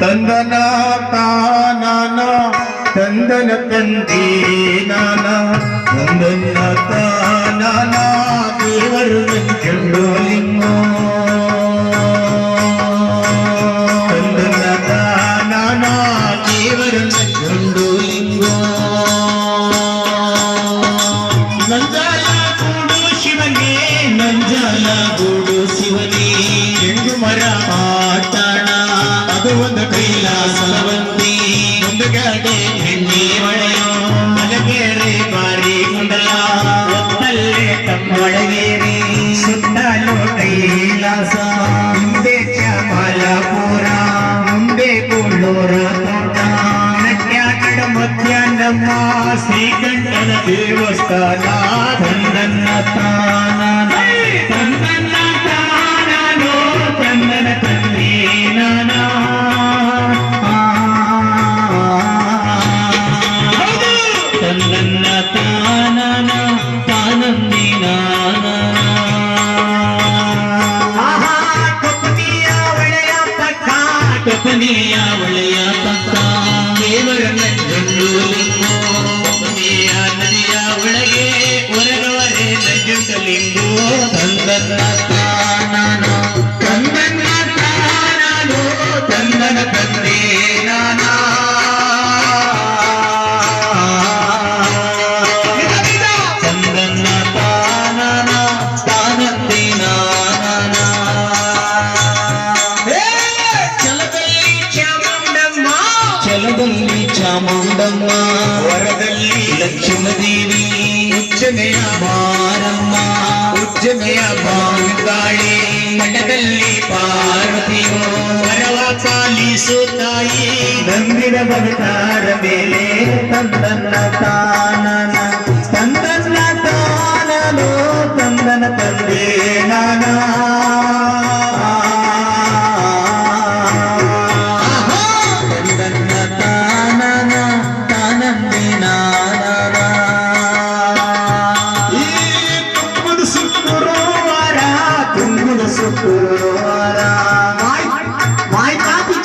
തന്ദന താന തന്ദന തന്തീനാന തന്ദന താന ദേവരുന്ന് പാട്ട ಆಗುವುದು ಕೈಲಾಸವಂತಿ ಒಂದು ಗಾಡೆ ಎಣ್ಣಿ ಮಳೆಯೋ ಮಲಗೇರಿ ಬಾರಿ ಗುಂಡಲ ಒತ್ತಲ್ಲೇ ತಮ್ಮೊಳಗೇರಿ ಸುತ್ತಲೂ ಕೈಲಾಸ ಮುಂದೆ ಚಮಲಪುರ ಮುಂದೆ ಕೊಳ್ಳೂರ ತೋಟ ನಟ್ಯ ಕಡ ಮಧ್ಯಾಹ್ನಮ್ಮ ಶ್ರೀಕಂಠನ ದೇವಸ್ಥಾನ ಬಂದನ್ನ ತಾನ ചാമുണ്ടമ്മ വരദല്ലി ലക്ഷ്മദേവി ഉജ്ജനയ മാരമ്മ ഉജ്ജനയ ഭാഗാളി മടകല്ലി പാർവതിയോ വരവാപാലി സുതായി നന്ദിന ಭಗತಾರ ಮೇಲೆ ತಂದನ್ನ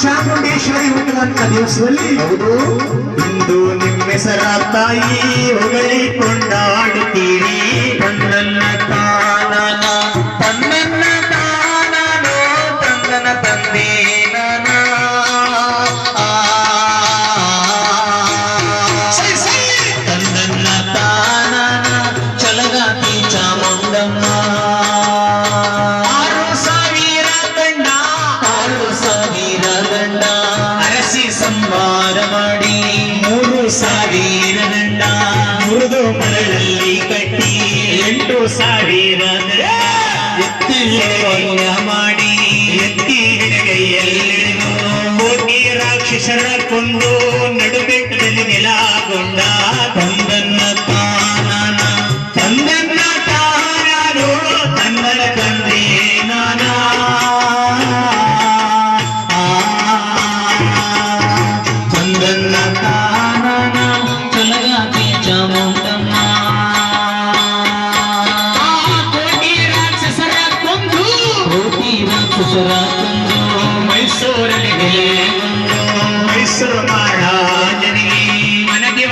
ಚಾಮುಂಡೇಶ್ವರಿ ಹುಟ್ಟಿದಂತ ದಿವಸದಲ್ಲಿ ಹೌದು ಇಂದು ನಿಮ್ಮ ಹೆಸರ ತಾಯಿ ಹೊಗಳಿ ಸಾವಿರದ ಯಜ್ಞ ಮಾಡಿ ಎತ್ತಿ ಕೈಯಲ್ಲಿಡು ಹೋಗಿ ರಾಕ್ಷಸರ ಕೊಂದು ನಡುಬೆಟ್ಟದಲ್ಲಿ ನೆಲಗೊಂಡ ತಂದನ್ನ महाराज ने मन की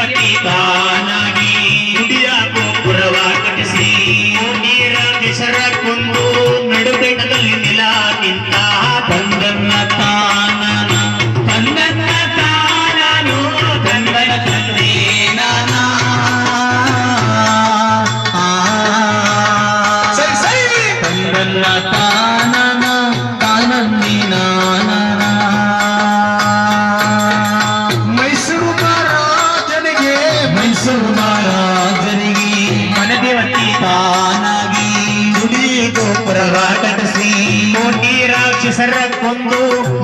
ಕೊಂದು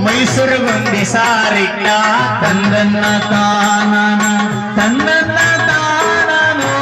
ಮೈಸೂರು ಬಂದಿ ಸಾರಿಕ್ಕ ತಂದನ್ನ ತಾನ ತಂದನ್ನ